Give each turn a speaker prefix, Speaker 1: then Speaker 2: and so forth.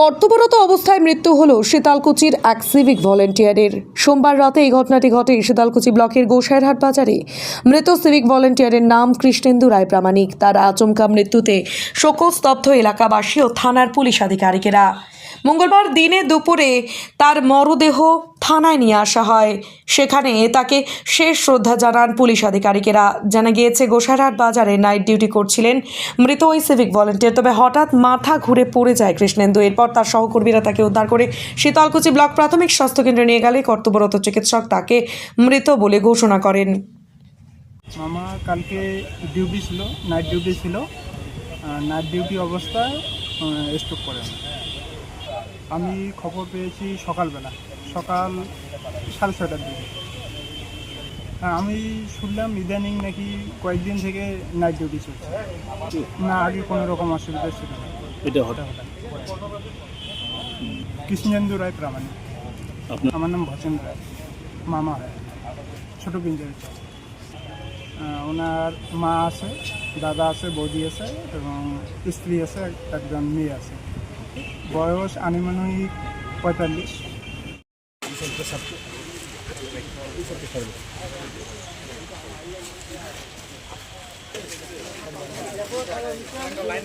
Speaker 1: কর্তব্যরত অবস্থায় মৃত্যু হল শীতালকুচির এক সিভিক ভলেন্টিয়ারের সোমবার রাতে এই ঘটনাটি ঘটে শীতালকুচি ব্লকের গোসাইরহাট বাজারে। মৃত সিভিক ভলেন্টিয়ারের নাম কৃষ্ণেন্দু রায় প্রামাণিক। তার আচমকা মৃত্যুতে শোকস্তব্ধ এলাকাবাসী ও থানার পুলিশ আধিকারিকেরা। মঙ্গলবার দিনে দুপুরে তার মরদেহ থানায় নিয়ে আসা হয়। সেখানে তাকে শেষ শ্রদ্ধা জানান পুলিশ আধিকারিকেরা। জানা গিয়েছে, গোসাইরহাট বাজারে নাইট ডিউটি করছিলেন মৃত ওই সিভিক ভলেন্টিয়ার। তবে হঠাৎ মাথা ঘুরে পড়ে যায় কৃষ্ণেন্দু। এরপর তার সহকর্মীরা তাকে উদ্ধার করে শীতলকুচি ব্লক প্রাথমিক স্বাস্থ্যকেন্দ্রে নিয়ে গেলে কর্তব্যরত চিকিৎসক তাকে মৃত বলে ঘোষণা করেন।
Speaker 2: মামা, কালকে ডিউটি ছিল, নাইট ডিউটি ছিল। নাইট ডিউটি অবস্থায় স্ট্রোক করে। আমি খবর পেয়েছি সকালবেলা। সকাল সাড়ে ছয়টার দিকে। হ্যাঁ, আমি শুনলাম ইদানিং নাকি কয়েকদিন থেকে নাইট ডিউটি চলছে। না আগে কোনো রকম অসুবিধা ছিল না।
Speaker 3: এটা হঠাৎ।
Speaker 2: কৃষ্ণেন্দু রায় প্রামাণিক। আমার নাম ভচেন রায়। মামা হয় ছোটো পিঞ্জের ওনার মা আছে দাদা আছে বৌদি আছে এবং স্ত্রী আছে এক- একজন মেয়ে আছে। বয়স আনুমানিক পঁয়তাল্লিশ।
Speaker 1: লাইন